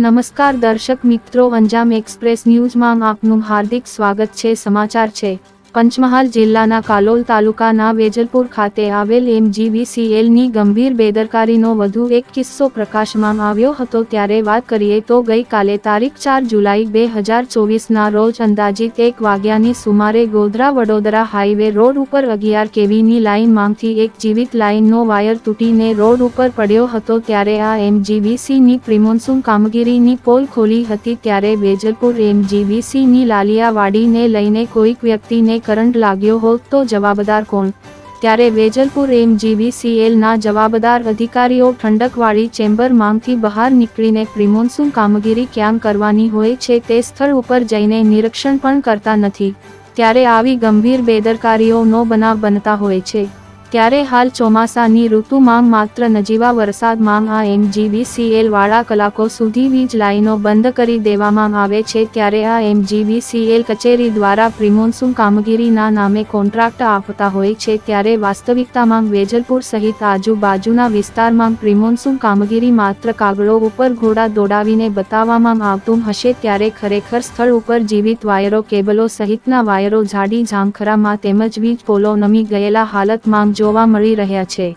નમસ્કાર દર્શક મિત્રો અંજામ એક્સપ્રેસ ન્યૂઝમાં આપનું હાર્દિક સ્વાગત છે સમાચાર છે. પંચમહાલ જિલ્લાના કાલોલ તાલુકાના વેજલપુર ખાતે આવેલ એમજીવીસીએલની ગંભીર બેદરકારીનો વધુ એક કિસ્સો પ્રકાશમાં આવ્યો હતો. ત્યારે વાત કરીએ તો ગઈકાલે તારીખ ચાર જુલાઈ બે હજાર ચોવીસના રોજ અંદાજિત એક વાગ્યાની સુમારે ગોધરા વડોદરા હાઈવે રોડ ઉપર અગિયાર કેવીની લાઇનમાંથી એક જીવિત લાઇનનો વાયર તૂટીને રોડ ઉપર પડ્યો હતો. ત્યારે આ એમજીવીસીની પ્રિમોન્સૂન કામગીરીની પોલ ખોલી હતી. ત્યારે વેજલપુર એમજીવીસીની લાલિયાવાડીને લઈને કોઈક વ્યક્તિને કરંટ લાગ્યો હોત તો જવાબદાર કોણ? ત્યારે વેજલપુર એમજીવીસીએલના જવાબદાર અધિકારીઓ ઠંડકવાળી ચેમ્બરમાંથી બહાર નીકળીને પ્રિમોન્સૂન કામગીરી ક્યાં કરવાની હોય છે તે સ્થળ ઉપર જઈને નિરીક્ષણ પણ કરતા નથી. ત્યારે આવી ગંભીર બેદરકારીઓનો બનાવ બનતા હોય છે. ત્યારે હાલ ચોમાસાની ઋતુમાં માત્ર નજીવા વરસાદમાં આ એમજીબીસીએલ વાળા કલાકો સુધી વીજ લાઈનો બંધ કરી દેવામાં આવે છે ત્યારે આ એમજીબીસીએલ કચેરી દ્વારા પ્રિમોન્સુન કામગીરીના નામે કોન્ટ્રાક્ટ આપતા હોય છે ત્યારે વાસ્તવિકતામાં વેજલપુર સહિત આજુબાજુના વિસ્તારમાં પ્રિમોન્સુન કામગીરી માત્ર કાગળો ઉપર ઘોડા દોડાવીને બતાવવામાં આવતું હશે ત્યારે ખરેખર સ્થળ ઉપર જીવિત વાયરો કેબલો સહિતના વાયરો જાડી ઝાંખરામાં તેમજ વીજ પોલો નમી ગયેલા હાલતમાં જોવા મળી રહ્યા છે.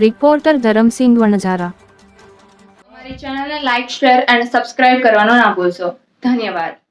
રિપોર્ટર ધરમસિંહ વણઝારા. અમારી ચેનલને લાઇક શેર અને સબસ્ક્રાઇબ કરવાનો ના ભૂલશો. ધન્યવાદ.